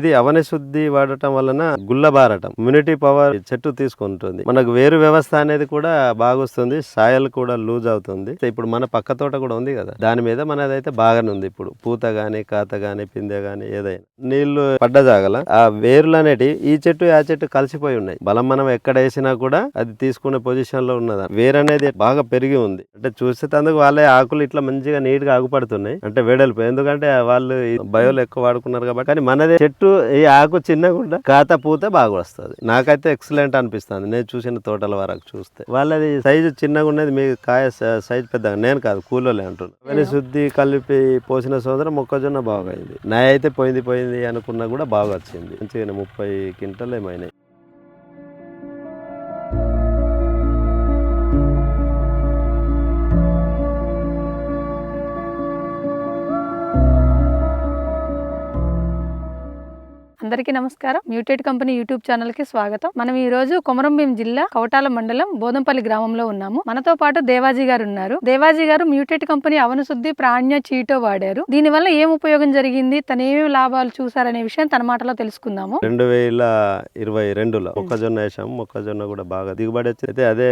ఇది అవనశుద్ధి వాడటం వలన గుల్లబారటం ఇమ్యూనిటీ పవర్ చెట్టు తీసుకుంటుంది. మనకు వేరు వ్యవస్థ అనేది కూడా బాగొస్తుంది సాయల్ కూడా లూజ్ అవుతుంది. ఇప్పుడు మన పక్క తోట కూడా ఉంది కదా దాని మీద మనదైతే బాగానే ఉంది. ఇప్పుడు పూత గాని కాత గాని పిందె గాని ఏదైనా నీళ్ళు పడ్డ జాగల ఆ వేర్లు అనేటి ఈ చెట్టు ఆ చెట్టు కలిసిపోయి ఉన్నాయి. బలం మనం ఎక్కడ వేసినా కూడా అది తీసుకునే పొజిషన్లో ఉన్నది? వేరు అనేది బాగా పెరిగి ఉంది. అంటే చూస్తే అందుకు వాళ్ళే ఆకులు ఇట్లా మంచిగా నీట్గా ఆగుపడుతున్నాయి అంటే వెడల్పు. ఎందుకంటే వాళ్ళు బయోలు ఎక్కువ వాడుకున్నారు కాబట్టి. కానీ మనదే చెట్టు ఈ ఆకు చిన్నగా కాత పూత బాగా వస్తుంది నాకైతే ఎక్సలెంట్ అనిపిస్తుంది. నేను చూసిన తోటల వరకు చూస్తే. వాళ్ళది సైజు చిన్నగా ఉన్నది మీకు కాయ సైజు పెద్దగా నేను కాదు కూలోలే అంటున్నాను శుద్ధి కలిపి పోసిన సోదరం మొక్కజొన్న బాగా అయింది నా అయితే పోయింది పోయింది అనుకున్నా కూడా బాగా వచ్చింది మంచిగా ముప్పై క్వింటల్ ఏమైనాయి అందరికీ నమస్కారం. మ్యూటెడ్ కంపెనీ యూట్యూబ్ ఛానల్కి స్వాగతం. మనం ఈ రోజు కొమరంభీం జిల్లా కవటాల మండలం బోదంపల్లి గ్రామంలో ఉన్నాము. మనతో పాటు దేవాజీ గారు ఉన్నారు. దేవాజీ గారు మ్యూటెడ్ కంపెనీ అవనశుద్ధి ప్రాణ్య చీటో వాడారు. దీని వల్ల ఏం ఉపయోగం జరిగింది? తన ఏమేమి లాభాలు చూసారనే విషయం తన మాటలో తెలుసుకుందాము. రెండు వేల ఇరవై రెండులో మొక్కజొన్న వేసాము. మొక్కజొన్న కూడా బాగా దిగుబడి వచ్చింది. అయితే అదే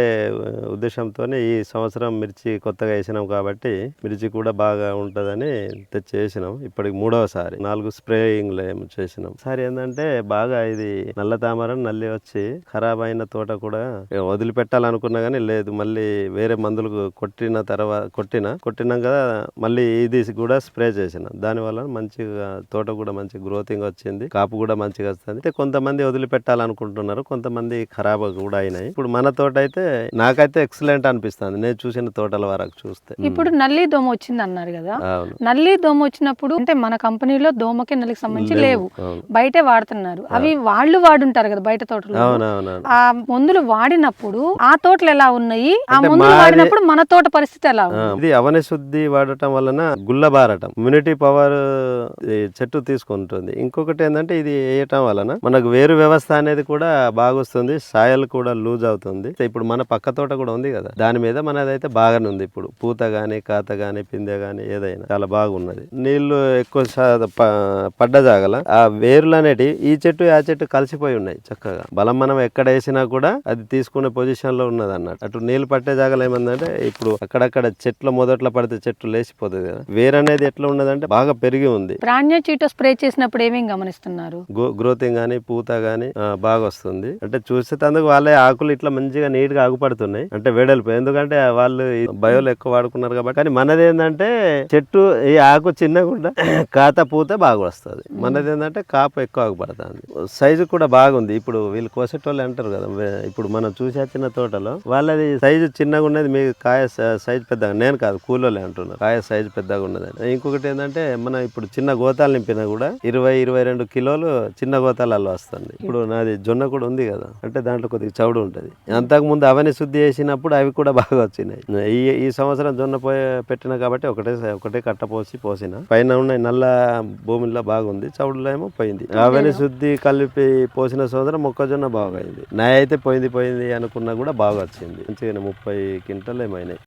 ఉద్దేశంతో ఈ సంవత్సరం మిర్చి కొత్తగా వేసినాం కాబట్టి మిర్చి కూడా బాగా ఉంటుందని తెచ్చి వేసినాం. ఇప్పటికి మూడవసారి నాలుగు స్ప్రేయింగ్లు చేసినాం. సరే ఏంటంటే బాగా ఇది నల్ల తామర నల్లి వచ్చి ఖరాబ్ అయిన తోట కూడా వదిలిపెట్టాలనుకున్నా కానీ లేదు. మళ్ళీ వేరే మందులు కొట్టిన తర్వాత కొట్టిన కొట్టినాక మళ్ళీ ఇది కూడా స్ప్రే చేసిన. దానివల్ల మంచిగా తోట కూడా మంచి గ్రోతింగ్ వచ్చింది. కాపు కూడా మంచిగా వస్తుంది. అయితే కొంతమంది వదిలిపెట్టాలనుకుంటున్నారు. కొంతమంది ఖరాబ్ కూడా అయినాయి. ఇప్పుడు మన తోట అయితే నాకైతే ఎక్సలెంట్ అనిపిస్తుంది. నేను చూసిన తోటల వరకు చూస్తే. ఇప్పుడు నల్లి దోమ వచ్చింది అన్నారు కదా. నల్లి దోమ వచ్చినప్పుడు అంటే మన కంపెనీలో దోమకి నల్లికి సంబంధించి లేవు. అవును. బయటే వాడుతున్నారు. అవి వాళ్ళు వాడుంటారు కదా బయట తోటలో. ఆ మందులు వాడినప్పుడు ఆ తోటలు ఎలా ఉన్నాయి? ఆ మందులు మాది- వాడినప్పుడు మన తోట పరిస్థితి ఎలా ఇది అవని శుద్ధి వాడటం వలన గుల్లబారటం ఇమ్యూనిటీ పవర్ చెట్టు తీసుకుంటుంది. ఇంకొకటి ఏంటంటే ఇది వేయటం వలన మనకు వేరు వ్యవస్థ అనేది కూడా బాగొస్తుంది సాయల్ కూడా లూజ్ అవుతుంది. ఇప్పుడు మన పక్క తోట కూడా ఉంది కదా దాని మీద మనదైతే బాగానే ఉంది. ఇప్పుడు పూత గాని కాత గాని పిందె గాని ఏదైనా చాలా బాగున్నది. నీళ్ళు ఎక్కువ పడ్డ జాగల ఆ వేర్లు అనేటి ఈ చెట్టు ఆ చెట్టు కలిసిపోయి ఉన్నాయి చక్కగా. బలం మనం ఎక్కడ వేసినా కూడా అది తీసుకునే పొజిషన్లో ఉన్నది అన్నట్టు అటు నీళ్ళు పట్టే జాగాలో ఏమందంటే ఇప్పుడు అక్కడక్కడ చెట్ల మొదట్లో పడితే చెట్టు లేచిపోతుంది కదా. వేర్ అనేది ఎట్లా ఉన్నదంటే బాగా పెరిగి ఉంది. ప్రాణ్య చీటో స్ప్రే చేసినప్పుడు ఏమేం గమనిస్తున్నారు? గ్రోతింగ్ గానీ పూత గానీ బాగా వస్తుంది. అంటే చూసేటందుకు వాళ్ళే ఆకులు ఇట్లా మంచిగా నీట్గా ఆగుపడుతున్నాయి అంటే వెడల్పు. ఎందుకంటే వాళ్ళు బయోలు ఎక్కువ వాడుకున్నారు కాబట్టి. కానీ మనది ఏంటంటే చెట్టు ఈ ఆకు చిన్నగా ఉండ కాత పూత బాగా వస్తుంది. మనది ఏంటంటే కాపు ఎక్కువ బాగుపడుతుంది సైజు కూడా బాగుంది. ఇప్పుడు వీళ్ళు కోసేటోళ్ళు అంటారు కదా ఇప్పుడు మనం చూసి వచ్చిన తోటలో వాళ్ళది సైజు చిన్నగా ఉన్నది మీకు కాయ సైజు పెద్దగా నేను కాదు కూలోలే అంటున్నారు. కాయ సైజు పెద్దగా ఉన్నదని. ఇంకొకటి ఏంటంటే మనం ఇప్పుడు చిన్న గోతాలు నింపినా కూడా ఇరవై ఇరవై రెండు కిలోలు చిన్న గోతాలలో వస్తుంది. ఇప్పుడు నాది జొన్న కూడా ఉంది కదా అంటే దాంట్లో కొద్దిగా చౌడు ఉంటుంది. అంతకు ముందు అవన్నీ శుద్ధి చేసినప్పుడు అవి కూడా బాగా వచ్చినాయి. ఈ ఈ సంవత్సరం జొన్న పోయి పెట్టిన కాబట్టి ఒకటే ఒకటే కట్ట పోసి పోసిన. పైన ఉన్న నల్ల భూమిలో బాగుంది చౌడులో ఏమో పోయింది. అవన్నీ శుద్ధి కలిపి పోసిన సంవత్సరం మొక్కజొన్న బాగా అయింది నా అయితే పోయింది పోయింది అనుకున్నా కూడా బాగా వచ్చింది మంచిగా ముప్పై క్వింటల్ ఏమైనాయి